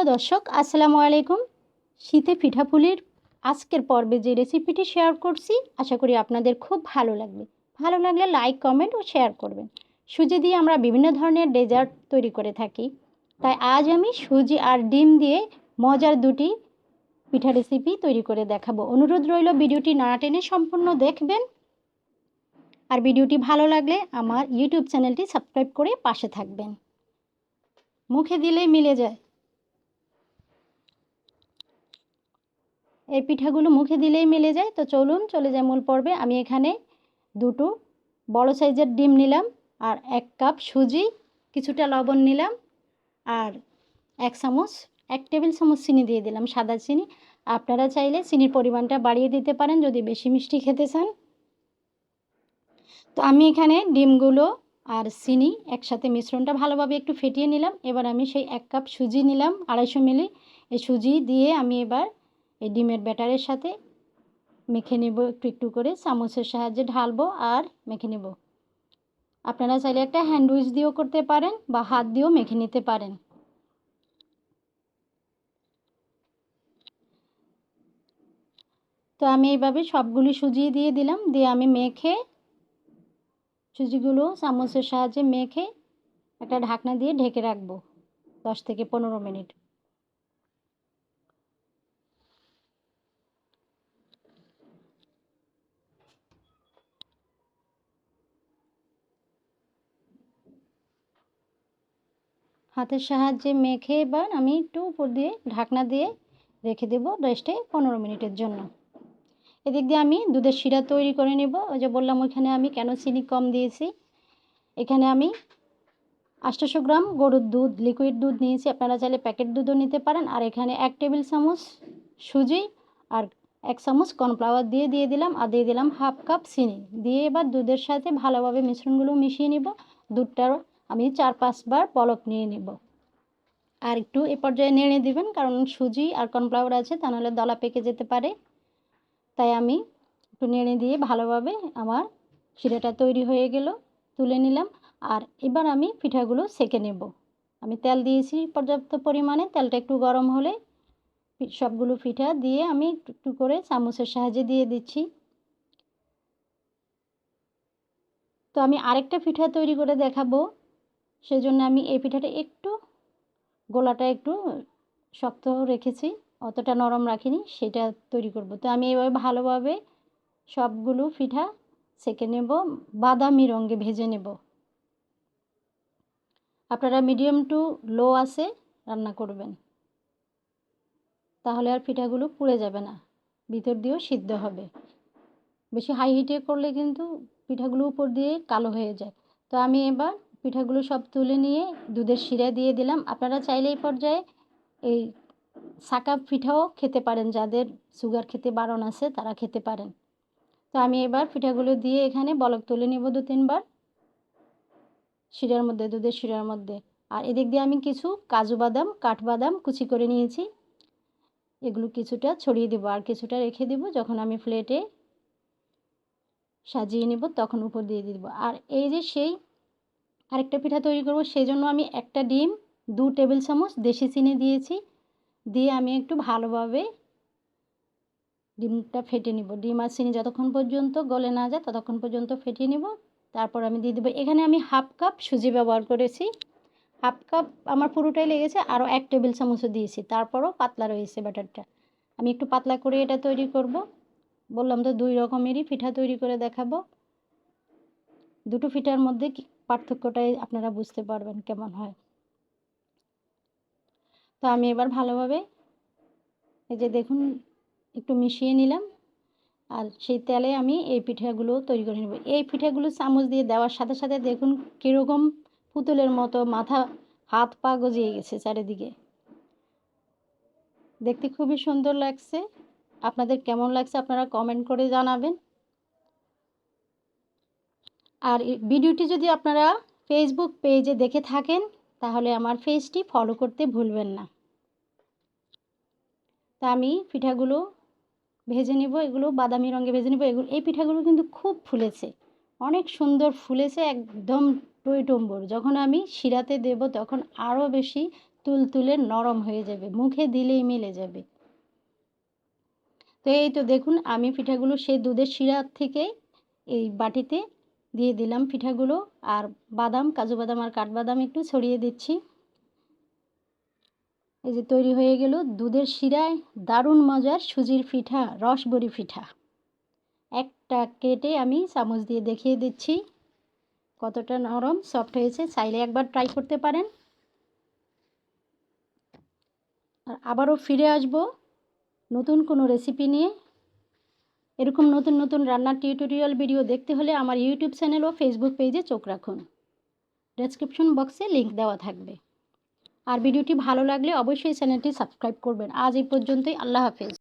প্রিয় দর্শক, আসসালামু আলাইকুম। শীতে পিঠাপুলির আজকের পর্বে যে রেসিপিটি শেয়ার করছি, আশা করি আপনাদের খুব ভালো লাগবে। ভালো লাগলে লাইক কমেন্ট ও শেয়ার করবেন। সুজি দিয়ে আমরা বিভিন্ন ধরনের ডেজার্ট তৈরি করে থাকি। তাই আজ আমি সুজি আর ডিম দিয়ে মজার দুটি পিঠা রেসিপি তৈরি করে দেখাবো। অনুরোধ রইল ভিডিওটি না টেনে সম্পূর্ণ দেখবেন। আর ভিডিওটি ভালো লাগলে আমার ইউটিউব চ্যানেলটি সাবস্ক্রাইব করে পাশে থাকবেন। মুখে দিলেই মিলে যায়। এই পিঠাগুলো মুখে দিলেই মিলে যায়। তো চলুন চলে যায় মূল পর্বে। আমি এখানে দুটো বড় সাইজের ডিম নিলাম আর এক কাপ সুজি, কিছুটা লবণ নিলাম আর এক চামচ, এক টেবিল চামচ চিনি দিয়ে দিলাম, সাদা চিনি। আপনারা চাইলে চিনির পরিমাণটা বাড়িয়ে দিতে পারেন যদি বেশি মিষ্টি খেতে চান। তো আমি এখানে ডিমগুলো আর চিনি একসাথে মিশ্রণটা ভালোভাবে একটু ফেটিয়ে নিলাম। এবার আমি সেই এক কাপ সুজি নিলাম, আড়াইশো মিলি। এই সুজি দিয়ে আমি এবার এই ডিমের ব্যাটারের সাথে মেখে নেব একটু একটু করে, চামচের সাহায্যে ঢালবো আর মেখে নেব। আপনারা চাইলে একটা হ্যান্ডউইচ দিয়েও করতে পারেন বা হাত দিয়েও মেখে নিতে পারেন। তো আমি এইভাবে সবগুলি সুজি দিয়ে দিলাম, দিয়ে আমি মেখে সুজিগুলো চামচের সাহায্যে মেখে একটা ঢাকনা দিয়ে ঢেকে রাখব দশ থেকে পনেরো মিনিট। হাতের সাহায্যে মেখে এবার আমি একটু উপর দিয়ে ঢাকনা দিয়ে রেখে দেব রেস্টে পনেরো মিনিটের জন্য। এদিক দিয়ে আমি দুধের শিরা তৈরি করে নেব। ওই যে বললাম ওইখানে আমি কেন চিনি কম দিয়েছি? এখানে আমি আটশোশো গ্রাম গরুর দুধ লিকুইড দুধ নিয়েছি। আপনারা চাইলে প্যাকেট দুধও নিতে পারেন। আর এখানে এক টেবিল চামচ সুজি আর এক চামচ কর্নফ্লাওয়ার দিয়ে দিয়ে দিলাম আর দিয়ে দিলাম হাফ কাপ চিনি। দিয়ে এবার দুধের সাথে ভালোভাবে মিশ্রণগুলো মিশিয়ে নিব। দুধটার আমি চার পাঁচবার পলক নিয়ে নিব। আর একটু এ পর্যায়ে নেড়ে দিবেন, কারণ সুজি আর কর্নফ্লাওয়ার আছে, তা নাহলে দলা পেকে যেতে পারে। তাই আমি একটু নেড়ে দিয়ে ভালোভাবে আমার শিরাটা তৈরি হয়ে গেল, তুলে নিলাম। আর এবার আমি পিঠাগুলো সেকে নেব। আমি তেল দিয়েছি পর্যাপ্ত পরিমাণে, তেলটা একটু গরম হলে সবগুলো পিঠা দিয়ে আমি একটু করে চামচের সাহায্যে দিয়ে দিচ্ছি। তো আমি আরেকটা পিঠা তৈরি করে দেখাবো। সেজন্য আমি এই পিঠাটা একটু গোলাটা একটু শক্ত রেখেছি, অতটা নরম রাখিনি, সেটা তৈরি করব। তো আমি এভাবে ভালোভাবে সবগুলো পিঠা সেকে নেব, বাদামি রঙে ভেজে নেব। আপনারা মিডিয়াম টু লো আছে রান্না করবেন। তাহলে আর পিঠাগুলো পুড়ে যাবে না, ভিতর দিয়েও সিদ্ধ হবে। বেশি হাই হিটে করলে কিন্তু পিঠাগুলো উপর দিয়ে কালো হয়ে যায়। তো আমি এবার পিঠাগুলো সব তুলে নিয়ে দুধের শিরা দিয়ে দিলাম। আপনারা চাইলে এই পর্যায়ে এই সাকা পিঠাও খেতে পারেন। যাদের সুগার খেতে বারণ আছে, তারা খেতে পারেন। তো আমি এবার পিঠাগুলো দিয়ে এখানে বলক তুলে নেব দু তিনবার। শিরার মধ্যে, দুধের শিরার মধ্যে। আর এদিক দিয়ে আমি কিছু কাজু বাদাম কাঠবাদাম কুচি করে নিয়েছি। এগুলো কিছুটা ছড়িয়ে দেবো আর কিছুটা রেখে দেবো। যখন আমি প্লেটে সাজিয়ে নেব, তখন উপর দিয়ে দিব। আর এই যে সেই আরেকটা পিঠা তৈরি করব সেই জন্য আমি একটা ডিম, দু টেবিল চামচ দেশি চিনি দিয়েছি। দিয়ে আমি একটু ভালোভাবে ডিমটা ফেটে নিব। ডিম আর চিনি যতক্ষণ পর্যন্ত গলে না যায়, ততক্ষণ পর্যন্ত ফেটিয়ে নিব। তারপর আমি দিয়ে দেবো, এখানে আমি হাফ কাপ সুজি ব্যবহার করেছি। হাফ কাপ আমার পুরোটাই লেগেছে, আরও এক টেবিল চামচও দিয়েছি। তারপরও পাতলা রয়েছে ব্যাটারটা। আমি একটু পাতলা করে এটা তৈরি করব। বললাম তো দুই রকমেরই পিঠা তৈরি করে দেখাবো। দুটো পিঠার মধ্যে পার্থক্যটাই আপনারা বুঝতে পারবেন কেমন হয়। তো আমি এবার ভালোভাবে এই যে দেখুন, একটু মিশিয়ে নিলাম আর সেই তেলে আমি এই পিঠাগুলো তৈরি করে নেব। এই পিঠাগুলো চামচ দিয়ে দেওয়ার সাথে সাথে দেখুন কীরকম পুতুলের মতো মাথা, হাত পা গজিয়ে গেছে চারিদিকে। দেখতে খুবই সুন্দর লাগছে। আপনাদের কেমন লাগছে আপনারা কমেন্ট করে জানাবেন। আর ভিডিওটি যদি আপনারা ফেসবুক পেজে দেখে থাকেন, তাহলে আমার পেজটি ফলো করতে ভুলবেন না। তা আমি পিঠাগুলো ভেজে নেব, এগুলো বাদামি রঙে ভেজে নেব, এগুলো, এই পিঠাগুলো কিন্তু খুব ফুলেছে, অনেক সুন্দর ফুলেছে, একদম টইটম্বর। যখন আমি শিরাতে দেব, তখন আরও বেশি তুলতুলে নরম হয়ে যাবে, মুখে দিলেই মিলে যাবে। তো এই তো দেখুন, আমি পিঠাগুলো সেই দুধের শিরা থেকে এই বাটিতে দিয়ে দিলাম পিঠাগুলো আর বাদাম, কাজু বাদাম আর কাঠবাদাম একটু ছড়িয়ে দিচ্ছি। এই যে তৈরি হয়ে গেল দুধের শিরায় দারুণ মজার সুজির পিঠা, রসবড়ি পিঠা। একটা কেটে আমি চামচ দিয়ে দেখিয়ে দিচ্ছি। কতটা নরম সফট হয়েছে, চাইলে একবার ট্রাই করতে পারেন। আর আবারও ফিরে আসব নতুন কোনো রেসিপি নিয়ে। এরকম নতুন নতুন রান্নার টিউটোরিয়াল ভিডিও দেখতে হলে আমার ইউটিউব চ্যানেল ও ফেসবুক পেজে চোখ রাখুন। ডেসক্রিপশন বক্সে লিংক দেওয়া থাকবে। আর ভিডিওটি ভালো লাগলে অবশ্যই চ্যানেলটি সাবস্ক্রাইব করবেন। আজ এই পর্যন্তই, আল্লাহ হাফেজ।